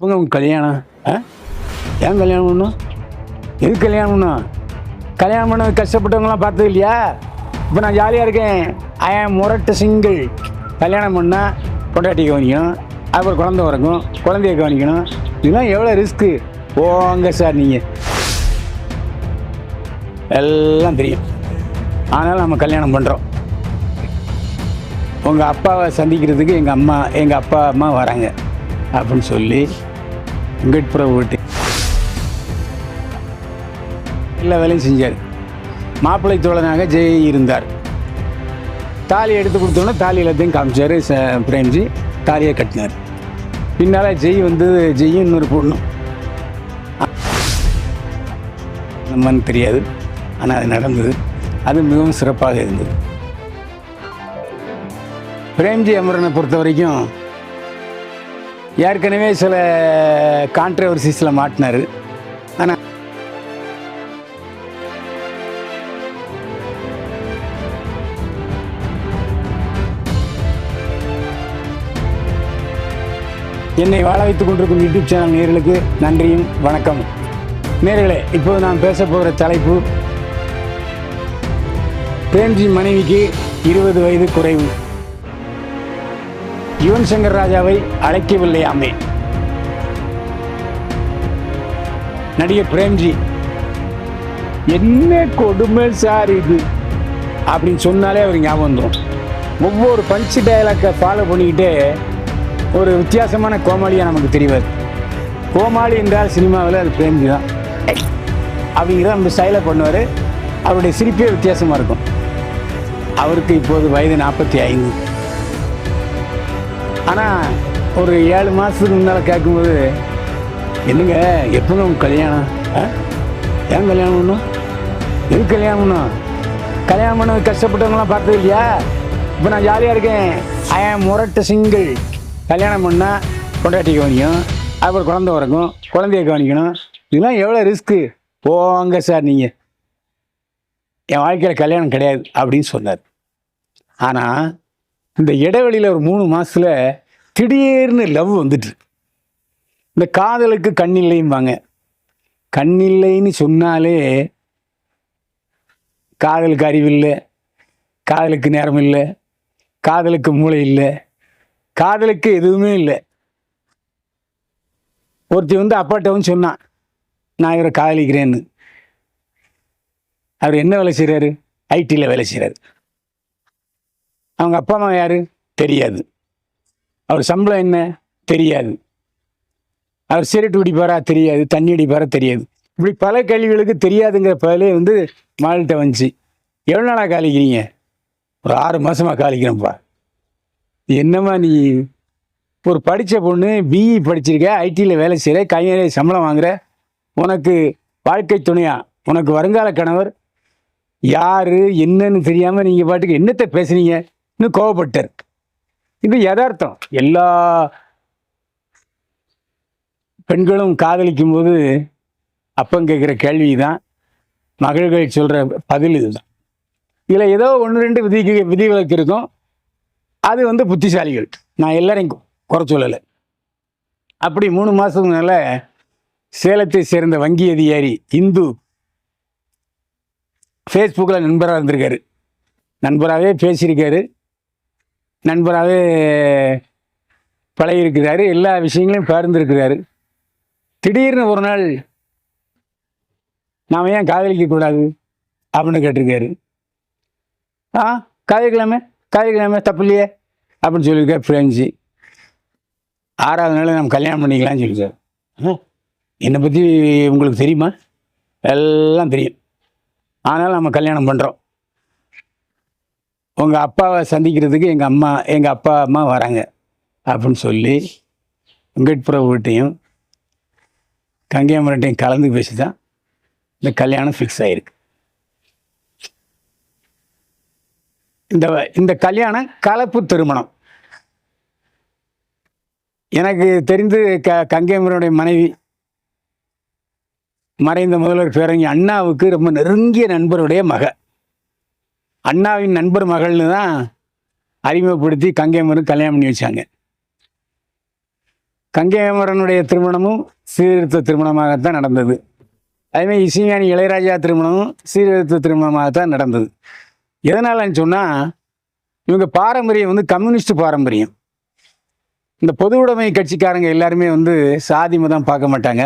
இவங்க உங்க கல்யாணம்? ஆ? ஏன் கல்யாணம் பண்ணும் எது கல்யாணம் பண்ணும் கல்யாணம் பண்ண கஷ்டப்பட்டவங்களாம் பார்த்தது இல்லையா? இப்போ நான் ஜாலியாக இருக்கேன். ஐ ஆம் முரட்டு சிங்கிள் கல்யாணம் பண்ணால் பொண்டாட்டி கவனிக்கணும். அப்புறம் குழந்தை பிறக்கும். குழந்தைய கவனிக்கணும். இதெல்லாம் எவ்வளோ ரிஸ்க்கு போங்க சார் நீங்கள் எல்லாம் தெரியும். ஆனாலும் நம்ம கல்யாணம் பண்ணுறோம் உங்கள் அப்பாவை சந்திக்கிறதுக்கு எங்கள் அம்மா எங்கள் அப்பா அம்மா வராங்க. அப்படின்னு சொல்லி வெங்கட்புரம் வீட்டு எல்லா வேலையும் செஞ்சார். மாப்பிள்ளை தோழனாக ஜெய் இருந்தார். தாலி எடுத்து கொடுத்தோன்னே தாலி எல்லாத்தையும் காமிச்சார் ச- பிரேம்ஜி. தாலியை கட்டினார். பின்னால் ஜெய் வந்து ஜெய் இன்னொரு பொண்ணு நம்மன்னு தெரியாது. ஆனால் அது நடந்தது. அது மிகவும் சிறப்பாக இருந்தது. பிரேம்ஜி அமரனை பொறுத்த வரைக்கும் ஏற்கனவே சில கான்ட்ரவர்சிஸில் மாட்டினார். ஆனால் என்னை வாழ வைத்துக் கொண்டிருக்கும் யூடியூப் சேனல் நேர்களுக்கு நன்றியும் வணக்கம் நேர்களே இப்போது நான் பேச போகிற தலைப்பு பிரேம்ஜி மனைவிக்கு இருபது வயது குறைவு. யுவன் சங்கர் ராஜாவை அழைக்கவில்லையாமே நடிகர் பிரேம்ஜி என்ன கொடுமை சார் இது? அப்படின்னு சொன்னாலே அவர் ஞாபகம் வந்துடும் ஒவ்வொரு பஞ்ச் டயலாக்கை ஃபாலோ பண்ணிக்கிட்டே ஒரு வித்தியாசமான கோமாளியாக நமக்கு தெரிவார். கோமாளி என்றால் சினிமாவில் அது பிரேம்ஜி தான். அப்படிங்கிற அந்த ஸ்டைலை பண்ணுவார். அவருடைய சிரிப்பே வித்தியாசமாக இருக்கும். அவருக்கு இப்போது வயது நாற்பத்தி ஐந்து. ஆனால் ஒரு ஏழு மாதத்துக்கு முன்னால் கேட்கும்போது என்னங்க எப்போங்க உங்க கல்யாணம்? ஆ? ஏன் கல்யாணம் பண்ணும் எது கல்யாணம் பண்ணும் கல்யாணம் பண்ண கஷ்டப்பட்டவங்களாம் பார்த்தது இல்லையா? இப்போ நான் ஜாலியாக இருக்கேன். ஐ ஆம் முரட்டு சிங்கிள் கல்யாணம் பண்ணால் கொண்டாட்டி கவனிக்கும் அப்புறம் குழந்தை பிறக்கும். குழந்தைய கவனிக்கணும் இதெல்லாம் எவ்வளோ ரிஸ்க்கு போங்க சார் நீங்கள் என் வாழ்க்கையில் கல்யாணம் கிடையாது அப்படின்னு சொன்னார். ஆனால் இந்த இடைவெளியில் ஒரு மூணு மாதத்தில் திடீர்னு லவ் வந்துட்டு. இந்த காதலுக்கு கண்ணில்லைம்பாங்க கண்ணில்லைன்னு சொன்னாலே காதலுக்கு அறிவில்லை காதலுக்கு நேரம் இல்லை. காதலுக்கு மூளை இல்லை. காதலுக்கு எதுவுமே இல்லை. ஒருத்தி வந்து அப்பாட்டவும் சொன்னான் நான் இவரை காதலிக்கிறேன்னு. அவர் என்ன வேலை செய்கிறாரு ஐடியில் வேலை செய்கிறாரு அவங்க அப்பா அம்மா யாரு? தெரியாது. அவர் சம்பளம் என்ன? தெரியாது. அவர் சிகரெட் குடிப்பாரா? தெரியாது. தண்ணி அடிப்பாரா? தெரியாது. இப்படி பல கேள்விகளுக்கு தெரியாதுங்கிற பதிலே வந்து மால்கிட்ட வந்துச்சு. எவ்வளோ நாளாக காலிக்கிறீங்க? ஒரு ஆறு மாதமாக காலிக்கிறேன்ப்பா. என்னம்மா நீ? ஒரு படித்த பொண்ணு பிஇ படிச்சிருக்க ஐடியில் வேலை செய்கிற கையிலே சம்பளம் வாங்குற உனக்கு வாழ்க்கை துணையா? உனக்கு வருங்கால கணவர்? யார்? என்னன்னு தெரியாமல் நீங்கள் பாட்டுக்கு என்னத்தை பேசுனீங்க? இன்னும் கோவப்பட்டார் இது யதார்த்தம். எல்லா பெண்களும் காதலிக்கும் போது அப்பம் கேட்குற கேள்வி தான் மகள்கள் சொல்கிற பதில் இதுதான். இதில் ஏதோ ஒன்று ரெண்டு விதிக்கு விதிவிலக்கு இருக்கும். அது வந்து புத்திசாலிகள். நான் எல்லாரையும் குறை சொல்லலை. அப்படி மூணு மாதத்துக்கு மேலே சேலத்தை சேர்ந்த வங்கி அதிகாரி இந்து ஃபேஸ்புக்கில் நண்பராக இருந்திருக்காரு. நண்பராகவே பேசியிருக்காரு. நண்பராகவே பழகியிருக்கிறாரு. எல்லா விஷயங்களையும் பகிர்ந்துருக்கிறாரு. திடீர்னு ஒரு நாள் நாம் ஏன் காதலிக்க கூடாது? அப்படின்னு கேட்டிருக்காரு. ஆ காதலிக்கலாமே காதலிக்கலாமே தப்பு இல்லையே அப்படின்னு சொல்லியிருக்கார் ஃப்ரெஞ்சு. ஆறாவது நாள் நம்ம கல்யாணம் பண்ணிக்கலாம்னு சொல்லியிருக்காரு. ஆ, என்னை பற்றி உங்களுக்கு தெரியுமா? எல்லாம் தெரியும். ஆனால் நம்ம கல்யாணம் பண்ணுறோம் உங்கள் அப்பாவை சந்திக்கிறதுக்கு எங்கள் அம்மா எங்கள் அப்பா அம்மா வராங்க. அப்படின்னு சொல்லி வெங்கட்புரம் வீட்டையும் கங்கையம்மன்ட்டையும் கலந்து பேசி தான் இந்த கல்யாணம் ஃபிக்ஸ் ஆகிருக்கு இந்த இந்த கல்யாணம் கலப்பு திருமணம். எனக்கு தெரிந்து க கங்கையம்மனுடைய மனைவி மறைந்த முதல்வர் பேரறிஞர் அண்ணாவுக்கு ரொம்ப நெருங்கிய நண்பருடைய மக. அண்ணாவின் நண்பர் மகள்னு தான் அறிமுகப்படுத்தி கங்கையம்மனுக்கு கல்யாணம் பண்ணி வச்சாங்க. கங்கையமரனுடைய திருமணமும் சீர்திருத்த திருமணமாகத்தான் நடந்தது. அதேமாதிரி இசைஞானி இளையராஜா திருமணமும் சீர்திருத்த திருமணமாகத்தான் நடந்தது. எதனாலன்னு சொன்னால் இவங்க பாரம்பரியம் வந்து கம்யூனிஸ்ட் பாரம்பரியம். இந்த பொது உடைமை கட்சிக்காரங்க எல்லாருமே வந்து சாதி மதம் பார்க்க மாட்டாங்க.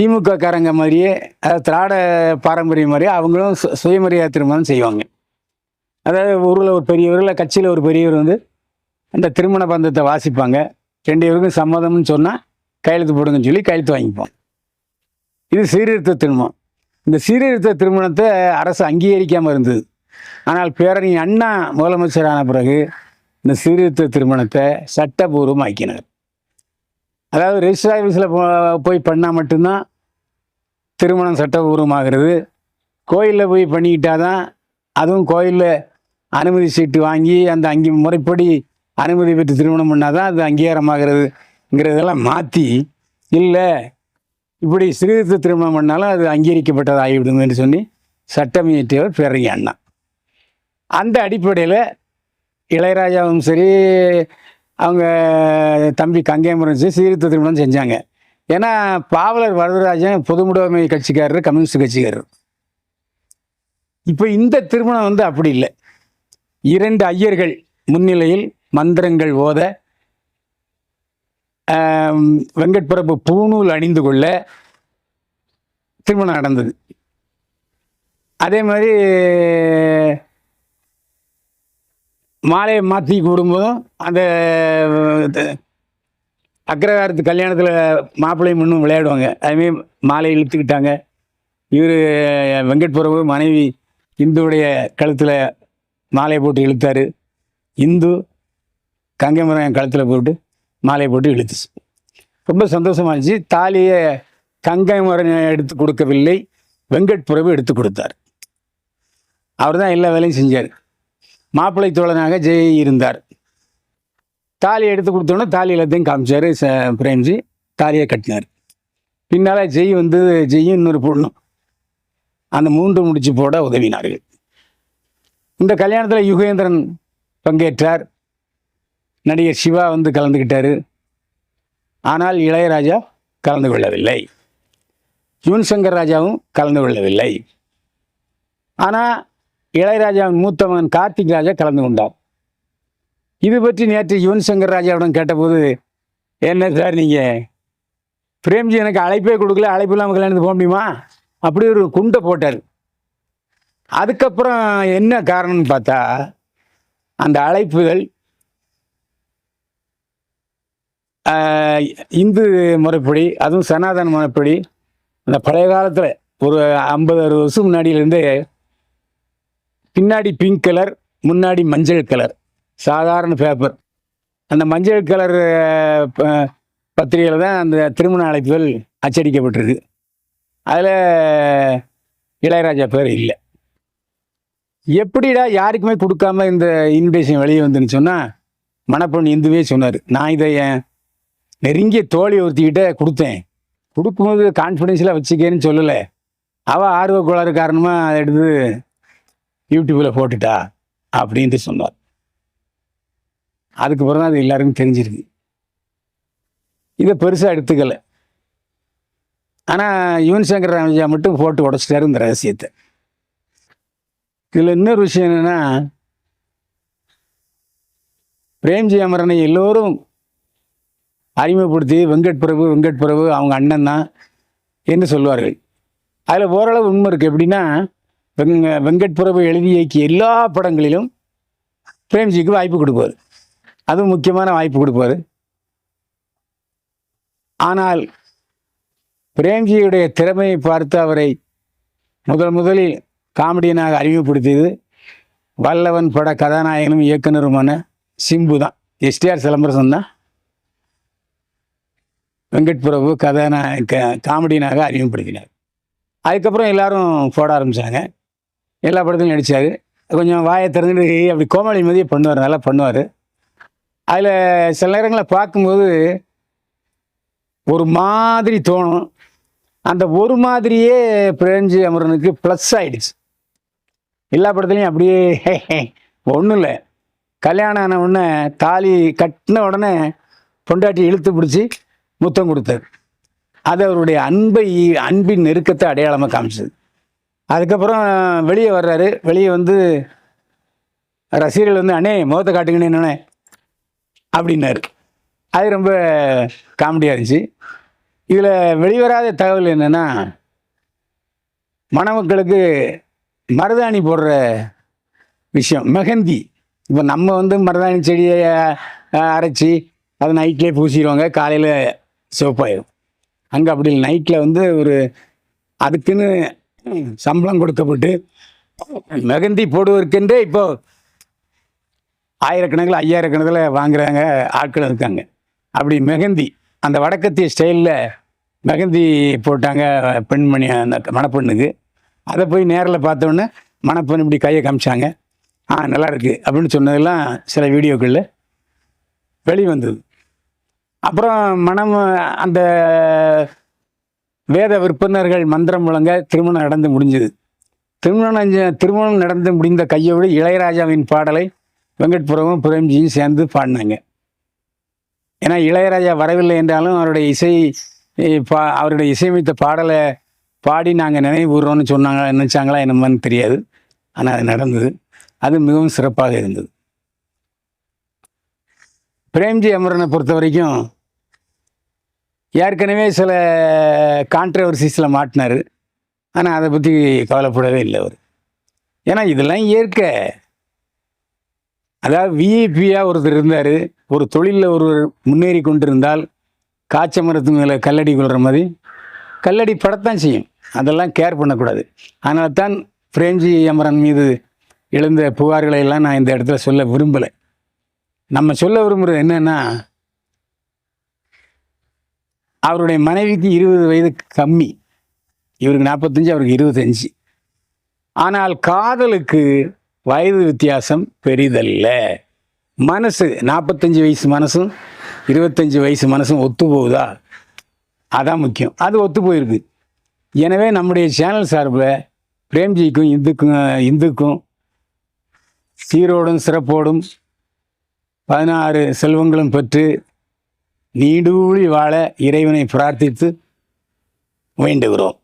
திமுக காரங்க மாதிரியே அதாவது திராட பாரம்பரியம் மாதிரியே அவங்களும் சு- சுயமரியாதை திருமணம் செய்வாங்க. அதாவது ஊரில் ஒரு பெரியவர் இல்லை கட்சியில் ஒரு பெரியவர் வந்து அந்த திருமண பந்தத்தை வாசிப்பாங்க. ரெண்டு பேருக்கும் சம்மதம்னு சொன்னால் கையெழுத்து போடுங்கன்னு சொல்லி கையெழுத்து வாங்கிப்போம் இது சீர்திருத்த திருமணம். இந்த சீர்திருத்த திருமணத்தை அரசு அங்கீகரிக்காமல் இருந்தது. ஆனால் பேரணி அண்ணா முதலமைச்சரான பிறகு இந்த சீர்திருத்த திருமணத்தை சட்டபூர்வமாக்கினார். அதாவது ரெஜிஸ்டர் ஆஃபீஸில் போய் பண்ணால் மட்டும்தான் திருமணம் சட்டபூர்வமாகிறது கோயிலில் போய் பண்ணிக்கிட்டாதான் அதுவும் கோயிலில் அனுமதி சீட்டு வாங்கி அந்த அங்கி முறைப்படி அனுமதி பெற்று திருமணம் பண்ணால் தான் அது அங்கீகாரமாகிறதுங்கிறதெல்லாம் மாற்றி இல்லை இப்படி சிறுத்த திருமணம் பண்ணாலும் அது அங்கீகரிக்கப்பட்டது ஆகிவிடுங்கன்னு என்று சொல்லி சட்டம் இயற்றியவர் பேரறிஞர் அண்ணா. அந்த அடிப்படையில் இளையராஜாவும் சரி அவங்க தம்பி கங்கையமரம் சரி சீர்திருத்த திருமணம் செஞ்சாங்க. ஏன்னா பாவலர் வரதராஜன் பொதுமுடைமை கட்சிக்காரர் கம்யூனிஸ்ட் கட்சிக்காரர். இப்போ இந்த திருமணம் வந்து அப்படி இல்லை. இரண்டு ஐயர்கள் முன்னிலையில் மந்திரங்கள் ஓத வெங்கட்பிரபு பூணூல் அணிந்து கொள்ள திருமணம் நடந்தது. அதே மாதிரி மாலையை மாற்றி கூடும்போதும் அந்த அக்ரகாரத்து கல்யாணத்தில் மாப்பிள்ளையும் இன்னும் விளையாடுவாங்க. அதுமாரி மாலை இழுத்துக்கிட்டாங்க. இவர் வெங்கட் பிரபு மனைவி இந்துவுடைய கழுத்தில் மாலையை போட்டு இழுத்தார். இந்து கங்கை மரம் கழுத்தில் போட்டு மாலையை போட்டு இழுத்துச்சு. ரொம்ப சந்தோஷமாக இருந்துச்சு. தாலியை கங்கை எடுத்து கொடுக்கவில்லை. வெங்கட் பிரபு எடுத்து கொடுத்தார். அவர் தான் எல்லா வேலையும் செஞ்சார். மாப்பிள்ளை தோழனாக ஜெய் இருந்தார். தாலி எடுத்து கொடுத்தோன்னே தாலி எல்லாத்தையும் காமிச்சார் ச பிரேம்ஜி. தாலியை கட்டினார். பின்னால் ஜெய் வந்து ஜெய்யும் இன்னொரு பொண்ணும் அந்த மூன்று முடிச்சு போட உதவினார்கள். இந்த கல்யாணத்தில் யுகேந்திரன் பங்கேற்றார். நடிகர் சிவா வந்து கலந்துக்கிட்டார் ஆனால் இளையராஜா கலந்து கொள்ளவில்லை. யுவன் சங்கர் ராஜாவும் கலந்து கொள்ளவில்லை. ஆனால் இளையராஜாவின் மூத்த மகன் கார்த்திக் ராஜா கலந்து கொண்டார். இது பற்றி நேற்று யுவன் சங்கர் ராஜாவிடம் கேட்டபோது என்ன சார் நீங்கள் பிரேம்ஜி எனக்கு அழைப்பே கொடுக்கல அழைப்பு இல்லாமல் கல்யாணத்துக்கு போக முடியுமா? அப்படி ஒரு குண்டை போட்டார். அதுக்கப்புறம் என்ன காரணம்னு பார்த்தா அந்த அழைப்புகள் இந்து முறைப்படி அதுவும் சனாதன முறைப்படி அந்த பழைய காலத்தில் ஒரு ஐம்பது அறுபது வருஷம் முன்னாடியிலேருந்தே பின்னாடி பிங்க் கலர் முன்னாடி மஞ்சள் கலர் சாதாரண பேப்பர் அந்த மஞ்சள் கலர் பத்திரிகையில் தான் அந்த திருமண அழைப்புகள் அச்சடிக்கப்பட்டிருக்கு. அதில் இளையராஜா பேர் இல்லை. எப்படிடா யாருக்குமே கொடுக்காம இந்த இன்விடேஷன் வெளியே வந்துன்னு சொன்னால் மணப்பெண் இந்துவே சொன்னார். நான் இதை என் நெருங்கிய தோழி ஒருத்திக்கிட்ட கொடுத்தேன். கொடுக்கும்போது கான்ஃபிடென்ஷியலாக வச்சுக்கேன்னு சொல்லலை. அவள் ஆர்வ கோளாறு காரணமாக அதை எடுத்து யூடியூப்பில் போட்டுட்டா அப்படின்ட்டு சொன்னார். அதுக்கப்புறம் தான் அது எல்லாருக்கும் தெரிஞ்சிருக்கு. இதை பெருசாக எடுத்துக்கல. ஆனால் யுவன் சங்கர் ராமஜா மட்டும் போட்டு உடச்சிட்டாரு இந்த ரகசியத்தை. இதில் இன்னொரு விஷயம் என்னென்னா பிரேம்ஜி அமரனை எல்லோரும் அறிமுகப்படுத்தி வெங்கட் பிரபு வெங்கட் பிரபு அவங்க அண்ணன் தான் என்று சொல்வார்கள். அதில் ஓரளவு உண்மை இருக்குது எப்படின்னா வெங்க வெங்கட் பிரபு எழுதி இயக்கிய எல்லா படங்களிலும் பிரேம்ஜிக்கு வாய்ப்பு கொடுப்பார். அதுவும் முக்கியமான வாய்ப்பு கொடுப்பார். ஆனால் பிரேம்ஜியுடைய திறமையை பார்த்து அவரை முதல் முதலில் காமெடியனாக அறிமுகப்படுத்தியது வல்லவன் பட கதாநாயகனும் இயக்குனருமான சிம்பு தான். எஸ்டிஆர் சிலம்பரசன் தான். வெங்கட் பிரபு கதாநாயக காமெடியனாக அறிமுகப்படுத்தினார். அதுக்கப்புறம் எல்லாரும் போட ஆரம்பித்தாங்க எல்லா படத்துலையும் நடித்தார் கொஞ்சம் வாயை திறந்துட்டு அப்படி கோமாளி மாதிரியே பண்ணுவார் நல்லா பண்ணுவார். அதில் சில நேரங்களில் பார்க்கும்போது ஒரு மாதிரி தோணும். அந்த ஒரு மாதிரியே பிரெஞ்சு அமரனுக்கு ப்ளஸ் ஆகிடுச்சு எல்லா படத்துலையும் அப்படியே ஒன்றும் இல்லை. கல்யாணம் ஆன உடனே தாலி கட்டின உடனே பொண்டாட்டி இழுத்து பிடிச்சி முத்தம் கொடுத்தார். அது அவருடைய அன்பை அன்பின் நெருக்கத்தை அடையாளமாக காமிச்சது. அதுக்கப்புறம் வெளியே வர்றாரு. வெளியே வந்து ரசிகர்கள் வந்து அண்ணே முகத்தை காட்டுங்கன்னு என்னண்ணே? அப்படின்னாரு. அது ரொம்ப காமெடியாக இருந்துச்சு. இதில் வெளிவராத தகவல் என்னென்னா மணமக்களுக்கு மருதாணி போடுற விஷயம் மெஹந்தி. இப்போ நம்ம வந்து மருதாணி செடியை அரைச்சி அதை நைட்லேயே பூசிடுவாங்க. காலையில் சிவப்பாயிடும் அங்கே அப்படி இல்லை. நைட்டில் வந்து ஒரு அதுக்குன்னு சம்பளம் கொடுக்கப்பட்டு மெகந்தி போடுவதற்கென்றே இப்போ ஆயிரக்கணக்கில் ஐயாயிரக்கணக்கில் வாங்குறாங்க ஆட்கள் இருக்காங்க. அப்படி மெகந்தி அந்த வடக்கத்திய ஸ்டைலில் மெகந்தி போட்டாங்க பெண்மணி அந்த மணப்பெண்ணுக்கு. அதை போய் நேரில் பார்த்தோன்னே மணப்பெண் இப்படி கையை காமிச்சாங்க. ஆ நல்லாயிருக்கு அப்படின்னு சொன்னதெல்லாம் சில வீடியோக்களில் வெளிவந்தது. அப்புறம் மனம் அந்த வேத விற்பனர்கள் மந்திரம் முழங்க திருமணம் நடந்து முடிஞ்சது. திருமணம் திருமணம் நடந்து முடிந்த கையோடு இளையராஜாவின் பாடலை வெங்கட்புரமும் பிரேம்ஜியும் சேர்ந்து பாடினாங்க. ஏன்னா இளையராஜா வரவில்லை என்றாலும் அவருடைய இசை பா அவருடைய இசையமைத்த பாடலை பாடி நாங்கள் நினைவுறோம்னு சொன்னாங்க நினச்சாங்களா என்னமான்னு தெரியாது. ஆனால் அது நடந்தது. அது மிகவும் சிறப்பாக இருந்தது. பிரேம்ஜி அமரனை பொறுத்த வரைக்கும் ஏற்கனவே சில கான்ட்ரவர்சிஸில் மாட்டினார். ஆனால் அதை பற்றி கவலைப்படவே இல்லை அவர். ஏன்னா இதெல்லாம் ஏற்க அதாவது விஐபியாக ஒருத்தர் இருந்தார். ஒரு தொழிலில் ஒருவர் முன்னேறி கொண்டிருந்தால் காய்ச்ச மரத்து மேலே கல்லடி கொள்கிற மாதிரி கல்லடி படத்தான் செய்யும். அதெல்லாம் கேர் பண்ணக்கூடாது. அதனால தான் பிரேம்ஜி அமரன் மீது எழுந்த புகார்களை எல்லாம் நான் இந்த இடத்துல சொல்ல விரும்பலை. நம்ம சொல்ல விரும்புகிறது என்னென்னா அவருடைய மனைவிக்கு இருபது வயது கம்மி. இவருக்கு நாற்பத்தஞ்சு அவருக்கு இருபத்தஞ்சு. ஆனால் காதலுக்கு வயது வித்தியாசம் பெரிதல்ல. மனசு நாற்பத்தஞ்சு வயசு மனசும் இருபத்தஞ்சு வயசு மனசும் ஒத்து போகுதா அதான் முக்கியம். அது ஒத்து போயிருக்கு எனவே நம்முடைய சேனல் சார்பில் பிரேம்ஜிக்கும் இந்துக்கும் இந்துக்கும் சீரோடும் சிறப்போடும் பதினாறு செல்வங்களும் பெற்று நீடூழி வாழ இறைவனை பிரார்த்தித்து வேண்டுகிறோம்.